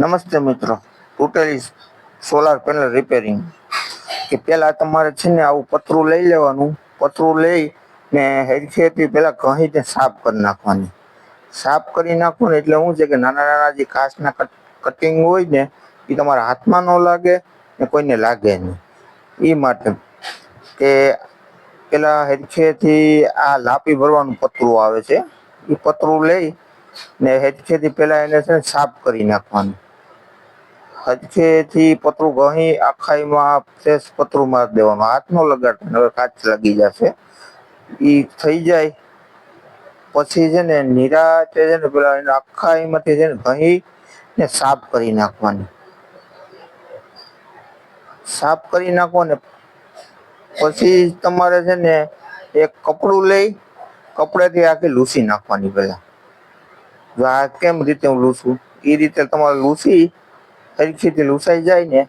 નમસ્તે મિત્રો. Totally solar panel repairing કે પહેલાં તમારે છે ને આવું પતરું લઈ લેવાનું. પતરું લઈ ને હેરખેરથી પહેલાં ઘહીને સાફ કરી નાખવાની. સાફ કરી નાખો ને એટલે શું છે કે નાના નાના જે કાચના કટિંગ હોય ને, એ તમારા હાથમાં ન લાગે ને કોઈને લાગે નહીં. એ માટે કે પેલા હેરખેથી આ લાપી ભરવાનું પતરું આવે છે. એ પતરું લઈ ને હેરખેથી પહેલાં એને છે સાફ કરી નાખવાનું. હજકેથી પતરું ઘણી આખાઈમાં ફ્રેશ પતરું મારી દેવાનું. હાથ નો લગાડતા હવે કાચ લાગી જશે. એ થઈ જાય. પછી છે ને, નિરાતે છે ને, પેલા એને આખાઈમાંથી છે ને, ઘણી ને સાફ કરી નાખવાની. સાફ કરી નાખો ને પછી તમારે છે ને, એક કપડું લઈ, કપડેથી આખી લૂસી નાખવાની પહેલા. જો આ કેમ રીતે હું લૂસું? એ રીતે તમારે લૂસી હરખીથી લૂસાઈ જાય ને,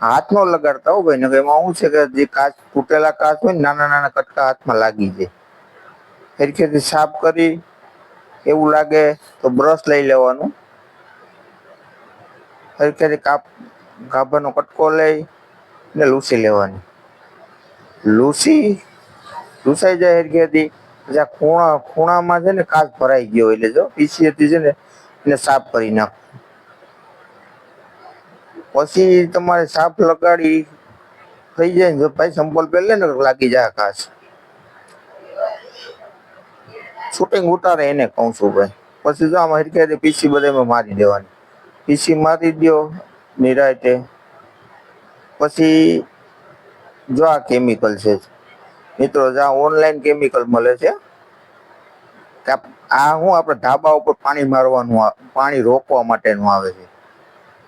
હાથ નો લગાડતા હો ભાઈ ને એમાં શું છે કે જે કાચ, તૂટેલા કાચ હોય નાના નાના કટકા હાથમાં લાગી જાય. હરખીથી સાફ કરી, એવું લાગે તો બ્રશ લઈ લેવાનું. હરખીથી કાપ, ગાભાનો કટકો લઈ ને લૂસી લેવાની. લૂસી, લૂસાઈ જાય હરખીથી જ્યાં ખૂણા, ખૂણામાં છે ને કાચ ભરાઈ ગયો, એટલે જો, પીસી હતી છે ને, એને સાફ કરી નાખો પછી તમારે સાફ લગાડી થઈ જાય ને ભાઈ સંપલ પહેલે ને લાગી જાય ખાસ શૂટિંગ ઉતારે એને કહું છું ભાઈ. પછી જો આમાં હિરકે પીસી બધામાં મારી દેવાની. પીસી મારી દો નિરાયતે પછી જો આ કેમિકલ છે મિત્રો જ્યાં ઓનલાઈન કેમિકલ મળે છે આ હું આપણે ધાબા ઉપર પાણી મારવાનું પાણી રોકવા માટેનું આવે છે.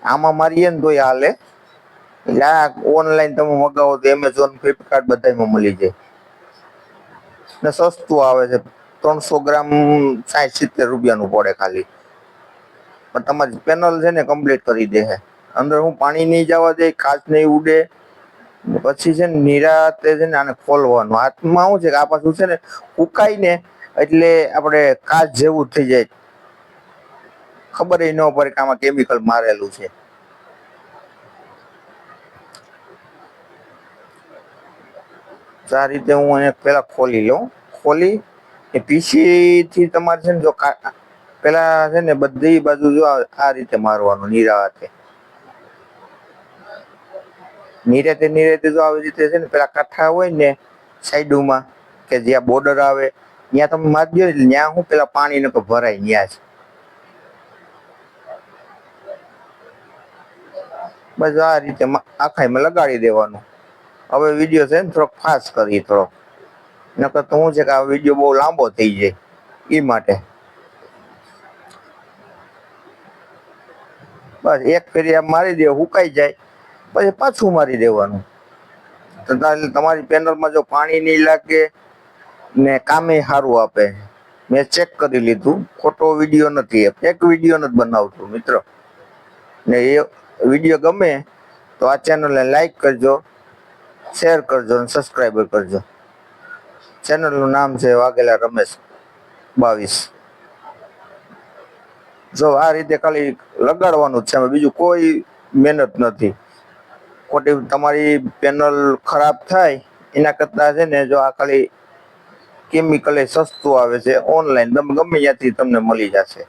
આમાં મારીએ ને તોય હાલે. એટલે આ ઓનલાઈન તમે મગાવો તો એમેઝોન ફ્લિપકાર્ટ બધામાં મળી જાય. ને સસ્તું આવે છે. ત્રણસો ગ્રામ સાઠ સિત્તેર રૂપિયાનું પડે ખાલી. પણ તમારી પેનલ છે ને કમ્પ્લીટ કરી દે અંદર હું પાણી નહીં જવા દે કાચ નહીં ઉડે. પછી છે ને નિરાતે છે ને આને ખોલવાનું. હાથમાં શું છે કે આ પાછું છે ને ઉકાઈ ને એટલે આપણે કાચ જેવું થઈ જાય. ખબર ન પડે કે આમાં કેમિકલ મારેલું છે. આ રીતે હું એને પેલા ખોલી લઉં. ખોલી એ પીસી થી તમારે છે ને જો પેલા છે ને બધી બાજુ જો આ રીતે મારવાનું, નિરાતે. નિરેતે નિરેતે જો આવી રીતે છે ને પેલા કાંઠા હોય ને સાઈડોમાં કે જ્યાં બોર્ડર આવે, ત્યાં તમે મારી દો ત્યાં હું પેલા પાણી ને ભરાય ત્યાં જ. બસ આ રીતે આખાઈમાં લગાડી દેવાનું. હવે વીડિયો છે ને થોડોક ફાસ્ટ કરીએ થોડો નકર તો શું છે કે આ વીડિયો બહુ લાંબો થઈ જાય એ માટે. બસ એક ફેરી મારી દે, હુકાઈ જાય, પછી પાછું મારી દેવાનું. તમારી પેનલમાં જો પાણી નહીં લાગે ને કામે સારું આપે. મેં ચેક કરી લીધું, ખોટો વીડિયો નથી એક વીડિયો નથી બનાવતું મિત્રો. ને એ વીડિયો ગમે તો આ ચેનલને લાઈક કરજો. શેર કરજો અને સબસ્ક્રાઈબર કરજો. ચેનલનું નામ છે વાઘેલા રમેશ બાવીસ. જો આ રીતે ખાલી લગાડવાનું છે બીજું કોઈ મહેનત નથી. ખોટી તમારી પેનલ ખરાબ થાય, એના કરતાં છે ને જો આ ખાલી કેમિકલ સસ્તું આવે છે ઓનલાઈન તમે ગમે ત્યાંથી તમને મળી જશે.